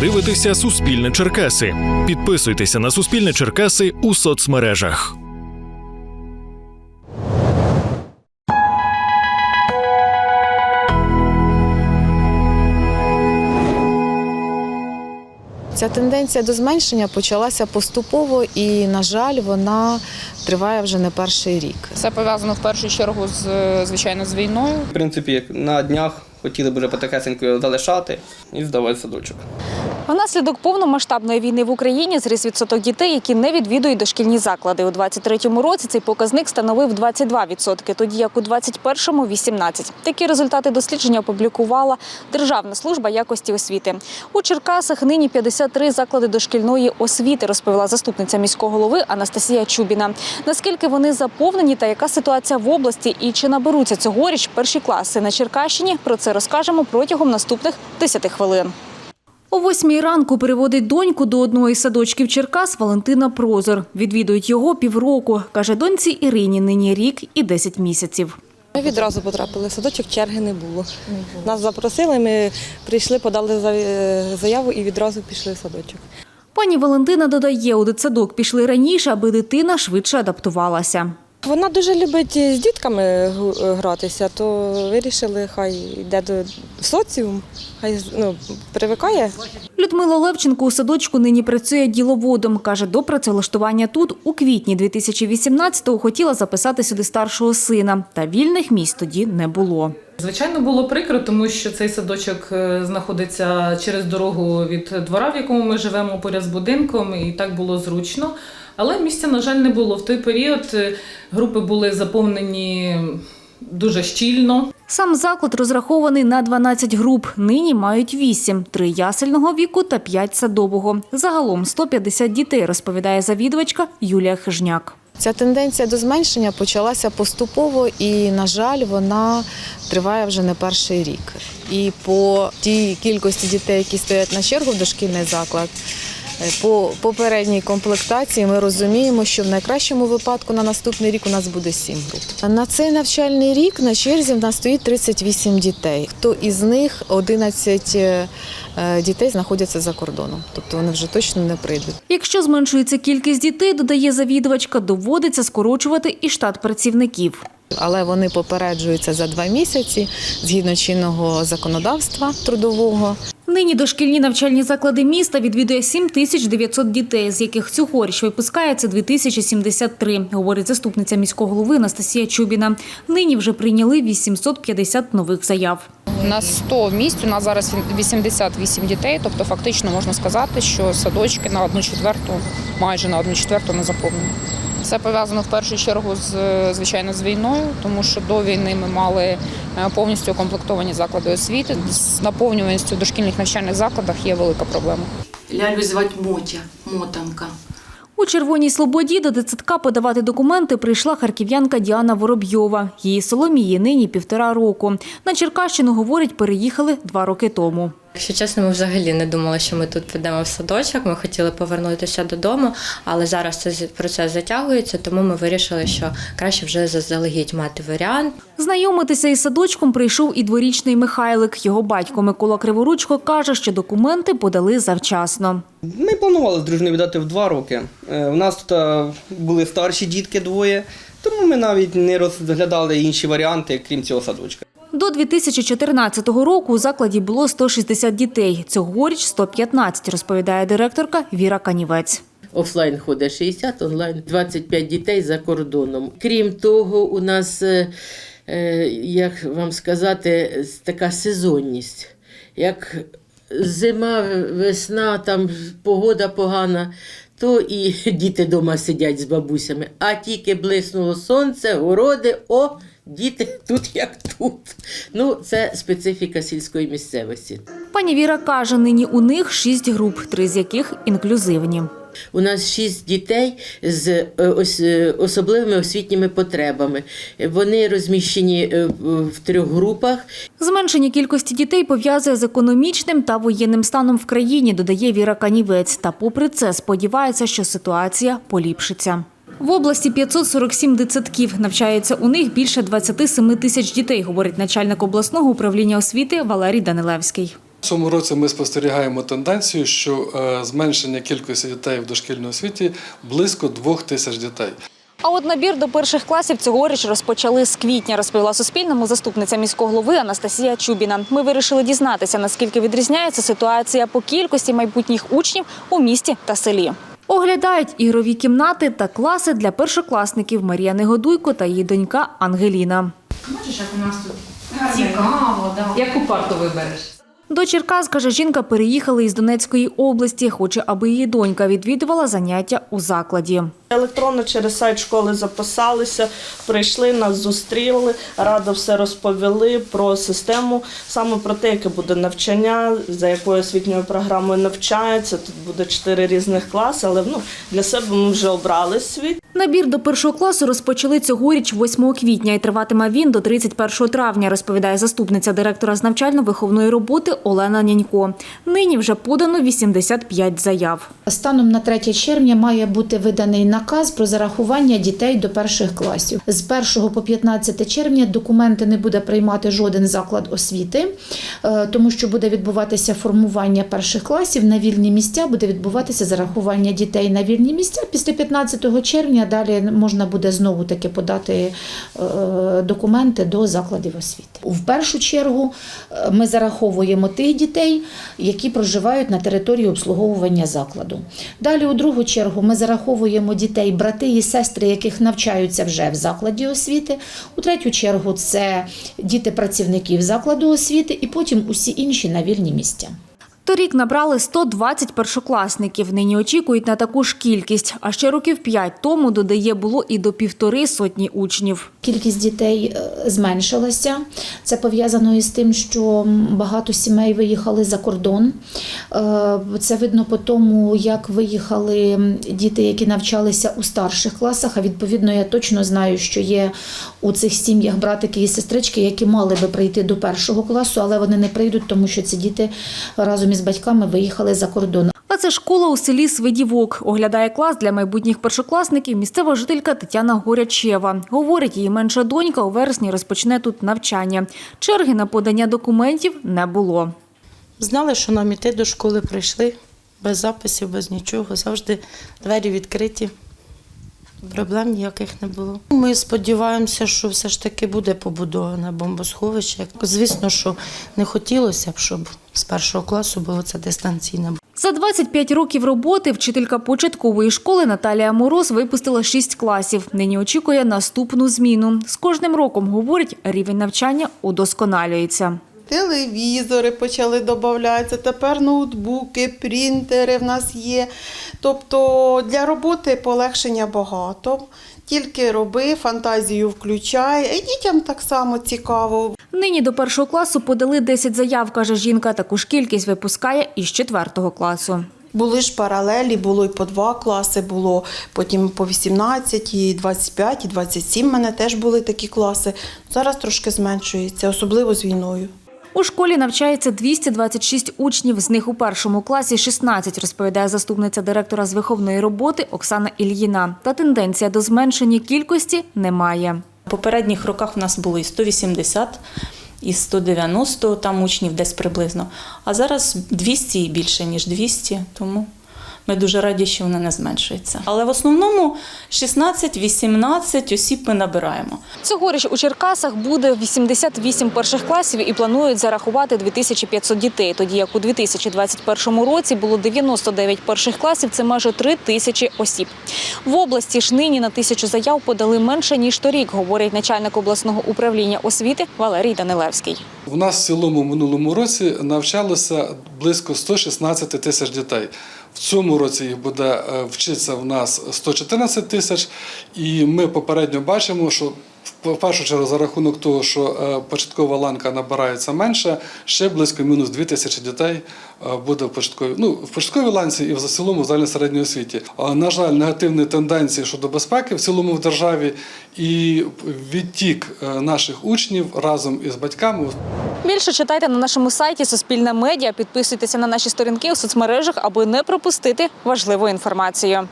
дивитеся Суспільне Черкаси. Підписуйтеся на Суспільне Черкаси у соцмережах. Ця тенденція до зменшення почалася поступово і, на жаль, вона триває вже не перший рік. Це пов'язано в першу чергу з звичайно з війною. В принципі, як на днях хотіли б вже потихесенько залишати і здавати садочок. Внаслідок повномасштабної війни в Україні зріс відсоток дітей, які не відвідують дошкільні заклади. У 23-му році цей показник становив 22%, тоді як у 21-му – 18%. Такі результати дослідження опублікувала Державна служба якості освіти. У Черкасах нині 53 заклади дошкільної освіти, розповіла заступниця міського голови Анастасія Чубіна. Наскільки вони заповнені та яка ситуація в області і чи наберуться цьогоріч перші класи на Черкащині, про це розкажемо протягом наступних 10 хвилин. О восьмій ранку переводить доньку до одного із садочків Черкас Валентина Прозор. Відвідують його півроку. Каже доньці Ірині нині рік і 10 місяців. Ми відразу потрапили в садочок, черги не було. Нас запросили, ми прийшли, подали е, заяву і відразу пішли в садочок. Пані Валентина додає, у дитсадок пішли раніше, аби дитина швидше адаптувалася. Вона дуже любить з дітками е, гратися, то вирішили, хай йде до соціум, хай ну, привикає. Людмила Левченко у садочку нині працює діловодом. Каже, до працевлаштування тут у квітні 2018-го хотіла записати сюди старшого сина. Та вільних місць тоді не було. Звичайно, було прикро, тому що цей садочок е, знаходиться через дорогу від двора, в якому ми живемо поряд з будинком, і так було зручно. Але місця, на жаль, не було. В той період е, групи були заповнені дуже щільно. Сам заклад розрахований на 12 груп. Нині мають 8 – 3 ясельного віку та 5 садового. Загалом 150 дітей, розповідає завідувачка Юлія Хижняк. Ця тенденція до зменшення почалася поступово і, на жаль, вона триває вже не перший рік. І по тій кількості дітей, які стоять на чергу в дошкільний заклад, по попередній комплектації ми розуміємо, що в найкращому випадку на наступний рік у нас буде 7 груп. На цей навчальний рік на черзі в нас стоїть 38 дітей. Хто із них 11 е, е, дітей знаходяться за кордоном, тобто вони вже точно не прийдуть. Якщо зменшується кількість дітей, додає завідувачка, доводиться скорочувати і штат працівників. Але вони попереджуються за два місяці згідно чинного законодавства трудового. Нині дошкільні навчальні заклади міста відвідує 7900 дітей, з яких цьогоріч випускається 2073, говорить заступниця міського голови Анастасія Чубіна. Нині вже прийняли 850 нових заяв. На 100 місць у нас зараз 88 дітей, тобто фактично можна сказати, що садочки на одну четверту, майже на одну четверту не заповнені. Це пов'язано в першу чергу з звичайно з війною, тому що до війни ми мали е, повністю укомплектовані заклади освіти. З наповнюваністю дошкільних навчальних закладах є велика проблема. Лялю звати Мотя, Мотанка. У Червоній Слободі до дитсадка подавати документи прийшла харків'янка Діана Воробйова. Її Соломії нині півтора року. На Черкащину, говорить, переїхали два роки тому. Якщо чесно, ми взагалі не думали, що ми тут підемо в садочок. Ми хотіли повернутися додому, але зараз цей процес затягується, тому ми вирішили, що краще вже заздалегідь мати варіант. Знайомитися із садочком прийшов і дворічний Михайлик. Його батько Микола Криворучко каже, що документи подали завчасно. Ми планували з дружиною віддати в два роки. Е, У нас тут е, були старші дітки двоє, тому ми навіть не розглядали інші варіанти, крім цього садочка. До 2014 року у закладі було 160 дітей. Цьогоріч 115, розповідає директорка Віра Канівець. Офлайн ходить 60, онлайн 25 дітей за кордоном. Крім того, у нас, е, е, як вам сказати, така сезонність. Як зима, весна, там погода погана, то і діти вдома сидять з бабусями. А тільки блиснуло сонце, городи, о, діти тут як тут. Ну, це специфіка сільської місцевості. Пані Віра каже, нині у них шість груп, три з яких інклюзивні. У нас шість дітей з е, е, особливими освітніми потребами. Вони розміщені е, в трьох групах. Зменшення кількості дітей пов'язує з економічним та воєнним станом в країні, додає Віра Канівець. Та попри це сподівається, що ситуація поліпшиться. В області 547 дитсадків. Навчається у них більше 27 тисяч дітей, говорить начальник обласного управління освіти Валерій Данилевський. цьому році ми спостерігаємо тенденцію, що е, зменшення кількості дітей в дошкільній освіті близько двох тисяч дітей. А от набір до перших класів цьогоріч розпочали з квітня, розповіла Суспільному заступниця міського голови Анастасія Чубіна. Ми вирішили дізнатися, наскільки відрізняється ситуація по кількості майбутніх учнів у місті та селі. Оглядають ігрові кімнати та класи для першокласників Марія Негодуйко та її донька Ангеліна. Бачиш, як у нас тут цікаво, да. Яку парту вибереш? До Черкас, каже жінка, переїхали із Донецької області. Хоче, аби її донька відвідувала заняття у закладі. Електронно через сайт школи записалися, прийшли, нас зустріли, радо все розповіли про систему, саме про те, яке буде навчання, за якою освітньою програмою навчаються. Тут буде чотири різних класи, але ну, для себе ми вже обрали свій. Набір до першого класу розпочали цьогоріч 8 квітня і триватиме він до 31 травня, розповідає заступниця директора з навчально-виховної роботи Олена Нянько. Нині вже подано 85 заяв. Станом на 3 червня має бути виданий наказ про зарахування дітей до перших класів. З 1 по 15 червня документи не буде приймати жоден заклад освіти, е, тому що буде відбуватися формування перших класів на вільні місця, буде відбуватися зарахування дітей на вільні місця. Після 15 червня далі можна буде знову таки подати е, документи до закладів освіти. В першу чергу е, ми зараховуємо тих дітей, які проживають на території обслуговування закладу. Далі, у другу чергу, ми зараховуємо дітей, брати і сестри, яких навчаються вже в закладі освіти. У третю чергу це діти працівників закладу освіти, і потім усі інші на вільні місця. Торік набрали 120 першокласників. Нині очікують на таку ж кількість. А ще років п'ять тому, додає, було і до півтори сотні учнів. Кількість дітей е, зменшилася. Це пов'язано із тим, що багато сімей виїхали за кордон. Е, Це видно по тому, як виїхали діти, які навчалися у старших класах. А відповідно, я точно знаю, що є у цих сім'ях братики і сестрички, які мали би прийти до першого класу, але вони не прийдуть, тому що ці діти разом із батьками виїхали за кордон. Це школа у селі Свидівок. Оглядає клас для майбутніх першокласників місцева жителька Тетяна Горячева. Говорить, її менша донька у вересні розпочне тут навчання. Черги на подання документів не було. Знали, що нам іти до школи прийшли без записів, без нічого. Завжди двері відкриті. Проблем ніяких не було. Ми сподіваємося, що все ж таки буде побудоване бомбосховище. Звісно, що не хотілося б, щоб з першого класу було це дистанційне. За 25 років роботи вчителька початкової школи Наталія Мороз випустила 6 класів. Нині очікує наступну зміну. З кожним роком, говорить, рівень навчання удосконалюється. Телевізори почали додатися, тепер ноутбуки, принтери в нас є. Тобто для роботи полегшення багато. Тільки роби, фантазію включай, і дітям так само цікаво. Нині до першого класу подали 10 заяв, каже жінка. Таку ж кількість випускає із четвертого класу. Були ж паралелі, було і по два класи, було потім по 18, і 25, і 27 в мене теж були такі класи. Зараз трошки зменшується, особливо з війною. У школі навчається 226 учнів, з них у першому класі 16, розповідає заступниця директора з виховної роботи Оксана Ільїна. Та тенденція до зменшення кількості немає. У попередніх роках у нас було і 180, і 190 там учнів десь приблизно. А зараз 200 і більше, ніж 200, тому ми дуже раді, що вона не зменшується. Але в основному 16-18 осіб ми набираємо. Цьогоріч у Черкасах буде 88 перших класів і планують зарахувати 2500 дітей, тоді як у 2021 році було 99 перших класів, це майже 3 тисячі осіб. В області ж нині на тисячу заяв подали менше, ніж торік, говорить начальник обласного управління освіти Валерій Данилевський. У нас в цілому минулому році навчалося близько 116 тисяч дітей. В цьому році їх буде е, вчитися в нас 114 тисяч, і ми попередньо бачимо, що в першу чергу за рахунок того, що е, початкова ланка набирається менше, ще близько мінус 2 тисячі дітей е, буде в початковій, ну, в початковій ланці і в цілому в загальній середній освіті. На жаль, негативні тенденції щодо безпеки в цілому в державі і відтік наших учнів разом із батьками Більше читайте на нашому сайті Суспільне медіа. Підписуйтеся на наші сторінки у соцмережах, аби не пропустити важливу інформацію.